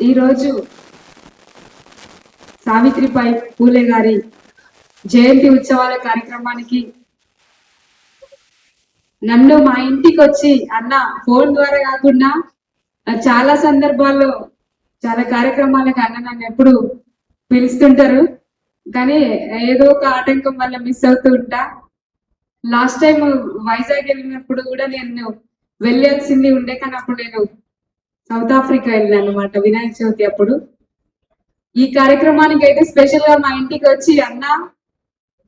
ఈరోజు సావిత్రిపై పూలే గారి జయంతి ఉత్సవాల కార్యక్రమానికి నన్ను మా ఇంటికి వచ్చి అన్న ఫోన్ ద్వారా కాకుండా చాలా సందర్భాల్లో చాలా కార్యక్రమాలకు అన్న నన్ను ఎప్పుడు పిలుస్తుంటారు. కానీ ఏదో ఒక ఆటంకం వల్ల మిస్ అవుతూ ఉంటా. లాస్ట్ టైం వైజాగ్ వెళ్ళినప్పుడు కూడా నేను వెళ్ళాల్సింది ఉండే కానీ అప్పుడు నేను సౌత్ ఆఫ్రికా వెళ్ళాను అనమాట వినాయక చవితి అప్పుడు. ఈ కార్యక్రమానికి అయితే స్పెషల్గా మా ఇంటికి వచ్చి అన్న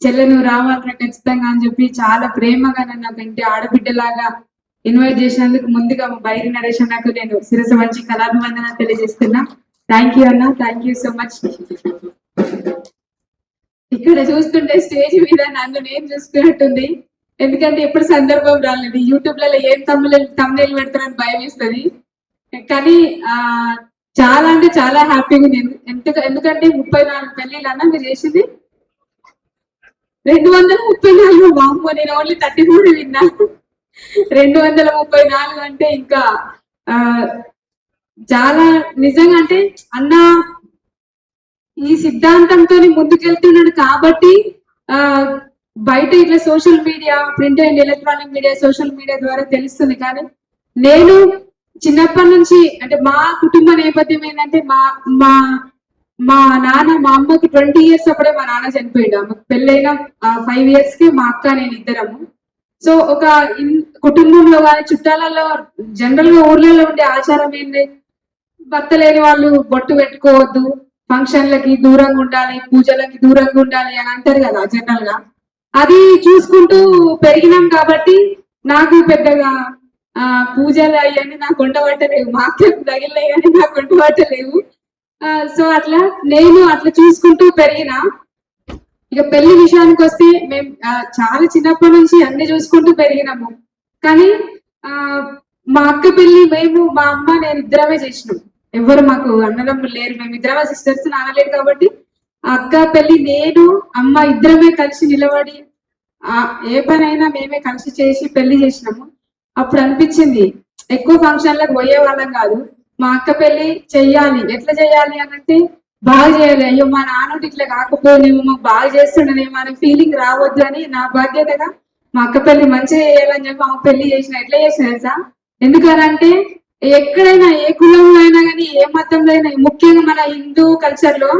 చెల్లె నువ్వు రావాలరా ఖచ్చితంగా అని చెప్పి చాలా ప్రేమగా నన్ను నాకు ఇంటి ఆడబిడ్డలాగా ఇన్వైట్ చేసినందుకు ముందుగా మా బైరి నరేష్ అన్నకు నేను శిరస మంచి కళాభివందన తెలియజేస్తున్నా. థ్యాంక్ యూ అన్న. థ్యాంక్ యూ సో మచ్ ఇక్కడ చూస్తుంటే స్టేజ్ మీద నన్ను నేను చూసుకున్నట్టుంది ఎందుకంటే ఎప్పుడు సందర్భం రాలేదు. యూట్యూబ్లలో ఏం తమ్ముళ్ళు తమ్ముళ్ళు పెడతారని భయం ఇస్తుంది కానీ ఆ చాలా అంటే చాలా హ్యాపీగా ఉంది. ఎందుకు ఎందుకంటే ముప్పై నాలుగు పెళ్ళిళ్ళు అన్న మీరు చేసింది? రెండు వందల ముప్పై నాలుగు. బాంబు నేను ఓన్లీ థర్టీ ఫోర్ విన్నా. రెండు వందల ముప్పై నాలుగు అంటే ఇంకా ఆ చాలా నిజంగా అంటే అన్న ఈ సిద్ధాంతంతో ముందుకెళ్తున్నాడు కాబట్టి ఆ బయట ఇట్లా social media print and electronic media social media ద్వారా తెలుస్తుంది. కానీ నేను చిన్నప్పటి నుంచి అంటే మా కుటుంబ నేపథ్యం ఏంటంటే మా మా మా నాన్న మా అమ్మకి ట్వంటీ ఇయర్స్ అప్పుడే మా నాన్న చనిపోయాడు. అమ్మకి పెళ్ళైన ఫైవ్ ఇయర్స్కి మా అక్క నేను ఇద్దరము. సో ఒక ఇన్- కుటుంబంలో కానీ చుట్టాలలో జనరల్గా ఊర్లలో ఉండే ఆచారం ఏంటి భర్త లేని వాళ్ళు బొట్టు పెట్టుకోవద్దు. ఫంక్షన్లకి దూరంగా ఉండాలి పూజలకి దూరంగా ఉండాలి అని అంటారు కదా జనరల్గా అది చూసుకుంటూ పెరిగినాం కాబట్టి నాకు పెద్దగా ఆ పూజలు అవన్నీ నాకు వంట లేవు మా అక్కకు తగిలినాయి కానీ నాకు వంట లేవు ఆ, సో అట్లా నేను అట్లా చూసుకుంటూ పెరిగిన. ఇక పెళ్ళి విషయానికి వస్తే మేము చాలా చిన్నప్పటి నుంచి అన్ని చూసుకుంటూ పెరిగినాము. కానీ ఆ మా అక్క పెళ్ళి మేము మా అమ్మ నేను ఇద్దరమే చేసినాం. ఎవరు మాకు అన్నదమ్ములు లేరు. మేము ఇద్దరమే సిస్టర్స్ నానలేరు కాబట్టి అక్క పెళ్ళి నేను అమ్మ ఇద్దరమే కలిసి నిలబడి ఆ ఏ పనైనా మేమే కలిసి చేసి పెళ్ళి చేసినాము. అప్పుడు అనిపించింది ఎక్కువ ఫంక్షన్లకు పోయే వాళ్ళం కాదు. మా అక్క పెళ్ళి చెయ్యాలి. ఎట్లా చెయ్యాలి అని అంటే బాగా చేయాలి. అయ్యో మా నాన్నటి ఇట్లా కాకపోనేమో మాకు బాగా చేస్తుండనేమో అనే ఫీలింగ్ రావద్దు అని నా బాధ్యతగా మా అక్క పెళ్ళి మంచిగా చేయాలని చెప్పి ఆమె పెళ్ళి చేసిన. ఎట్లా చేసిన తెలుసా? ఎందుకనంటే ఎక్కడైనా ఏ కులంలో అయినా కానీ ఏ మతంలో అయినా ముఖ్యంగా మన హిందూ కల్చర్లో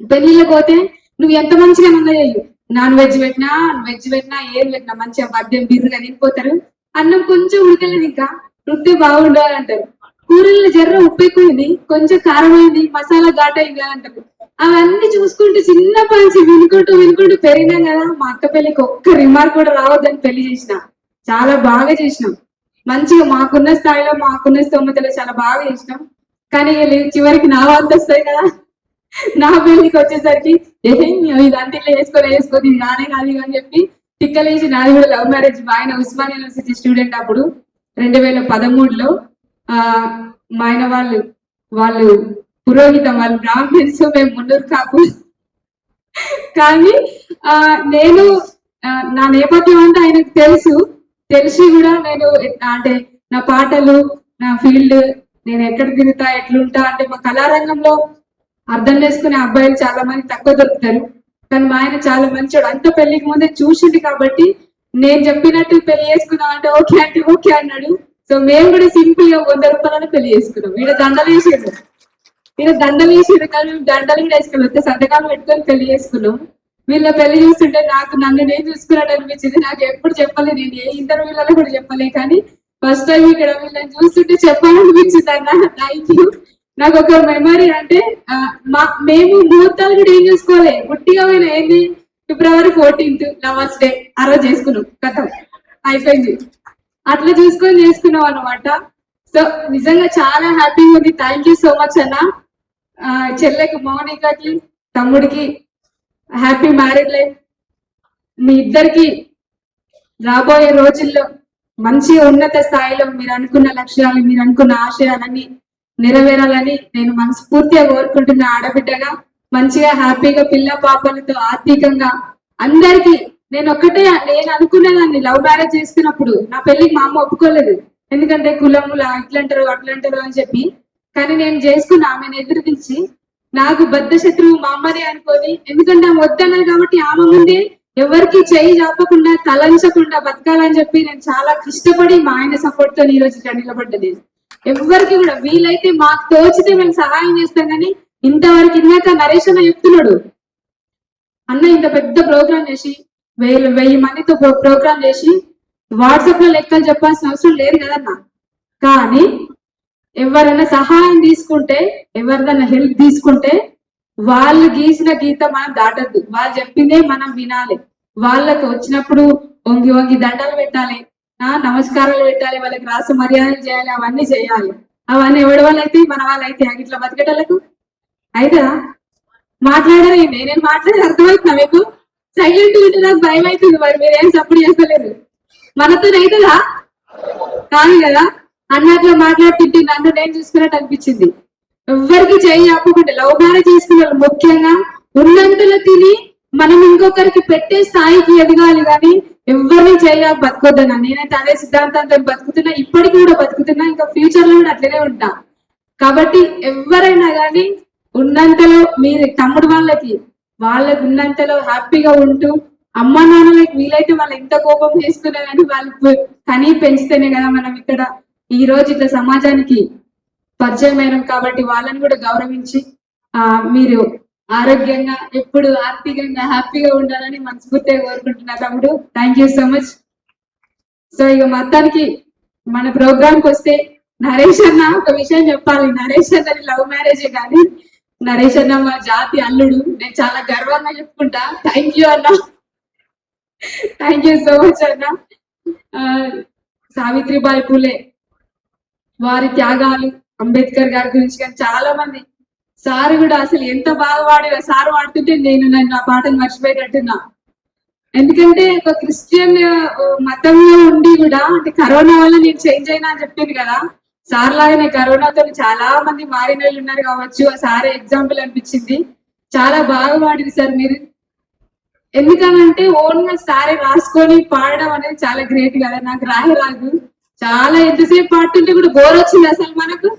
పెళ్ళిళ్ళకి పోతే నువ్వు ఎంత మంచిగా చేయు నాన్ వెజ్ పెట్టినా వెజ్ పెట్టినా ఏం పెట్టినా మంచిగా మద్యం బిర్రుగా తినిపోతారు. అన్నం కొంచెం ఉడకలేదు ఇంకా రొట్టె బాగుండాలి అంటారు కూరల్లో జర్ర ఉప్పు ఎక్కువైంది కొంచెం కారమైంది మసాలా ఘాటైంది అంటారు. అవన్నీ చూసుకుంటూ చిన్నప్పటి నుంచి వినుకుంటూ వినుకుంటూ పెరిగినాం కదా మా అక్క పెళ్ళికి ఒక్క రిమార్క్ కూడా రావద్దని పెళ్ళి చేసిన. చాలా బాగా చేసినాం. మంచిగా మాకున్న స్థాయిలో మాకున్న స్తోమతలో చాలా బాగా చేసినాం. కానీ చివరికి నా వంత వస్తాయి కదా. నా పెళ్ళికి వచ్చేసరికి ఏం ఇదంతా ఇట్లా వేసుకొని వేసుకోదు ఇది కానే కాదు అని చెప్పి తిక్కలేసి నాది కూడా లవ్ మ్యారేజ్ మా ఆయన ఉస్మాన్ యూనివర్సిటీ స్టూడెంట్ అప్పుడు రెండు వేల పదమూడులో ఆ మా ఆయన వాళ్ళు వాళ్ళు పురోహితం వాళ్ళు బ్రాహ్మిన్స్ మేము మున్నూరు కాపు. కానీ ఆ నేను నా నేపథ్యం అంటే ఆయనకు తెలుసు. తెలిసి కూడా నేను అంటే నా పాటలు నా ఫీల్డ్ నేను ఎక్కడ తిరుగుతా ఎట్లుంటా అంటే మా కళారంగంలో అర్థం చేసుకునే అబ్బాయిలు చాలా మంది తక్కువ దొరుకుతారు. కానీ మా ఆయన చాలా మంచోడు. అంత పెళ్ళికి ముందే చూసింది కాబట్టి నేను చెప్పినట్టు పెళ్ళి చేసుకున్నాం అంటే ఓకే అంటే ఓకే అన్నాడు. సో మేము కూడా సింపుల్గా వంద రూపాయలను పెళ్ళి చేసుకున్నాం. ఈడ దండలు వేసాడు. ఈడ దండలు వేసాడు కానీ మేము దండలు కూడా వేసుకున్నాం. వస్తే సంతకాలు పెట్టుకొని పెళ్ళి చేసుకున్నాం. వీళ్ళ పెళ్ళి చూస్తుంటే నాకు నన్ను నేను చూసుకున్నాడు అనిపించింది. నాకు ఎప్పుడు చెప్పలేదు. నేను ఏ ఇంటర్వ్యూలలో కూడా చెప్పలే కానీ ఫస్ట్ టైం ఇక్కడ వీళ్ళని చూస్తుంటే చెప్పాలనిపించింది అన్న. థ్యాంక్ యూ నాకు ఒక మెమరీ అంటే మా మేము ముహూర్తాలు కూడా ఏం చేసుకోవాలి గుట్టిగా పోయిన ఏంది? ఫిబ్రవరి ఫోర్టీన్త్ లవర్స్ డే ఆ రోజు చేసుకున్నాం కథం. అయిపోయింది. అట్లా చూసుకొని చేసుకున్నాం అనమాట సో నిజంగా చాలా హ్యాపీగా ఉంది. థ్యాంక్ యూ సో మచ్ అన్న. చెల్లెకి మౌనికకి తమ్ముడికి హ్యాపీ మ్యారేడ్ లైఫ్ మీ ఇద్దరికి రాబోయే రోజుల్లో మంచి ఉన్నత స్థాయిలో మీరు అనుకున్న లక్ష్యాలు మీరు అనుకున్న ఆశయాలన్నీ నెరవేరాలని నేను మనస్ఫూర్తిగా కోరుకుంటున్న ఆడబిడ్డగా మంచిగా హ్యాపీగా పిల్ల పాపలతో ఆర్థికంగా అందరికి నేను ఒక్కటే నేను అనుకునేదాన్ని లవ్ మ్యారేజ్ చేసుకున్నప్పుడు నా పెళ్ళికి మా అమ్మ ఒప్పుకోలేదు. ఎందుకంటే కులముల ఇట్లంటారు అట్లంటారు అని చెప్పి. కానీ నేను చేసుకున్న ఆమెను ఎదిరించి నాకు బద్ద శత్రువు మా అమ్మనే అనుకొని ఎందుకంటే ఆమె వద్దన్నది కాబట్టి ఆమె ముందే ఎవరికి చేయి చాపకుండా తలంచకుండా బతకాలని చెప్పి నేను చాలా కష్టపడి మా ఆయన సపోర్ట్తో ఈ రోజు ఇక్కడ నిలబడ్డది. ఎవరికి కూడా వీలైతే మాకు తోచితే మేము సహాయం చేస్తాం కానీ ఇంతవరకు ఇందాక నరేష్ అన్న చెప్తున్నాడు. అన్న ఇంత పెద్ద ప్రోగ్రామ్ చేసి వెయ్యి వెయ్యి మందితో ప్రోగ్రామ్ చేసి వాట్సాప్లో లెక్కలు చెప్పాల్సిన అవసరం లేదు కదన్న కానీ ఎవరైనా సహాయం తీసుకుంటే ఎవరిదైనా హెల్ప్ తీసుకుంటే వాళ్ళు గీసిన గీత మనం దాటద్దు. వాళ్ళు చెప్పిందే మనం వినాలి. వాళ్ళకు వచ్చినప్పుడు వంగి వంగి దండలు పెట్టాలి. నమస్కారాలు పెట్టాలి వాళ్ళకి రాసి మర్యాదలు చేయాలి అవన్నీ చేయాలి. అవన్నీ ఎవడి వాళ్ళైతే? మన వాళ్ళైతే. ఇట్లా బతికేటోళ్ళకు? అయితే మాట్లాడరే నేను మాట్లాడేది అర్థమవుతున్నా మీకు? సైలెంట్ ఉంటే నాకు భయం అవుతుంది మరి మీరేం సపోర్ట్ చేస్తలేరు? మనతో అవుతుందా? కాదు కదా. అన్నట్లో మాట్లాడుతుంటే నన్ను నేను చూసుకున్నట్టు అనిపించింది. ఎవ్వరికి చేయి ఆపకుండా లవ్ మ్యారేజ్ చేసుకున్న వాళ్ళు ముఖ్యంగా ఉన్నంతలో తిని మనం ఇంకొకరికి పెట్టే స్థాయికి ఎదగాలి కానీ ఎవరిని చేయలేక బతుకొద్దన్నా. నేనైతే అదే సిద్ధాంతంతో బతుకుతున్నా. ఇప్పటికి కూడా బతుకుతున్నా. ఇంకా ఫ్యూచర్లో కూడా అట్లనే ఉంటా. కాబట్టి ఎవరైనా కానీ ఉన్నంతలో మీరు తమ్ముడు వాళ్ళకి వాళ్ళకి ఉన్నంతలో హ్యాపీగా ఉంటూ అమ్మ నాన్నలకి వీలైతే వాళ్ళు ఎంత కోపం చేసుకున్నా కానీ వాళ్ళు కనీ పెంచితేనే కదా మనం ఇక్కడ ఈ రోజు ఇట్లా సమాజానికి పరిచయం అయినాం కాబట్టి వాళ్ళని కూడా గౌరవించి ఆ మీరు ఆరోగ్యంగా ఎప్పుడు ఆర్థికంగా హ్యాపీగా ఉండాలని మనస్ఫూర్తిగా కోరుకుంటున్నా తమ్ముడు. Thank you so much so ఇక మొత్తానికి మన ప్రోగ్రామ్కి వస్తే నరేష్ అన్న ఒక విషయం చెప్పాలి. నరేష్ అన్నది లవ్ మ్యారేజ్ కానీ నరేష్ అన్న మా జాతి అల్లుడు. నేను చాలా గర్వంగా చెప్పుకుంటా. థ్యాంక్ యూ అన్న. థ్యాంక్ యూ సో మచ్ అన్న. సావిత్రిబాయి పూలే వారి త్యాగాలు అంబేద్కర్ గారి గురించి కానీ చాలా మంది సార్ కూడా అసలు ఎంత బాగా వాడి సార్ వాడుతుంటే నేను నన్ను నా పాటను మర్చిపోయేటట్టున్నా. ఎందుకంటే ఒక క్రిస్టియన్ మతంలో ఉండి కూడా అంటే కరోనా వల్ల నేను చేంజ్ అయినా అని చెప్పింది కదా. సార్ లాగానే కరోనాతో చాలా మంది మారిన వాళ్ళు ఉన్నారు కావచ్చు. ఆ ఎగ్జాంపుల్ అనిపించింది. చాలా బాగా వాడింది సార్ మీరు. ఎందుకనంటే ఓన్గా సారే రాసుకొని పాడడం అనేది చాలా గ్రేట్ కదా. నాకు రాయరాదు చాలా ఎంతసేపు పాడుతుంటే కూడా బోర్ వచ్చింది అసలు మనకు.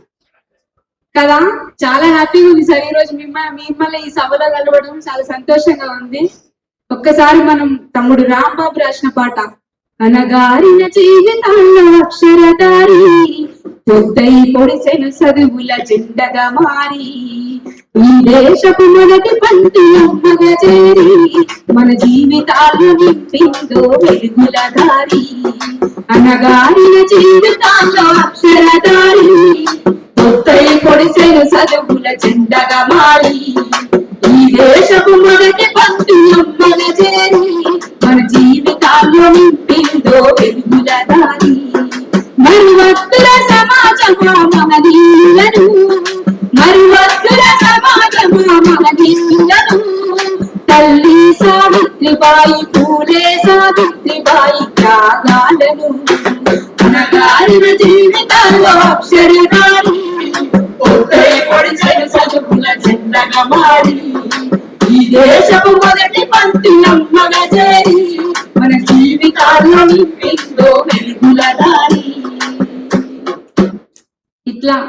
కదా? చాలా హ్యాపీగా ఉంది సార్ ఈ రోజు మిమ్మల్ని మిమ్మల్ని ఈ సభలో కలవడం చాలా సంతోషంగా ఉంది. ఒక్కసారి మనం తమ్ముడు రాంబాబు రాసిన పాట. అనగారిన జీవితాల్లో అక్షరదారి పొద్దై పొడిసెను చదువుల జెండగా మారి ఈ దేశపు మొదటి పంటి అమ్మగా చేరి మన జీవితాలు నింపిందో వెలుగుల దారి. అనగారిన జీవితాల్లో అక్షరదారి చదువుల జెండగా మారి ఈ దేశపు మొదటి పంటి మన చేరి మన జీవితాల్లో నింపిందో వెలుగుల దారి. మరి భక్తుల సమాజమా మన దీనులను మరి భక్తుల సమాజమా మన దీనులను తల్లి సావిత్రిబాయి పూలే సావిత్రిబాయి త్యాగాలను మన అనగారిన జీవితాల్లో అక్షరగారి మారి ఈ దేశపు మొదటి పంక్తి నమ్మగా మన జీవితాల్లో నింపిందో వెలుగుల దారి. ఇట్లా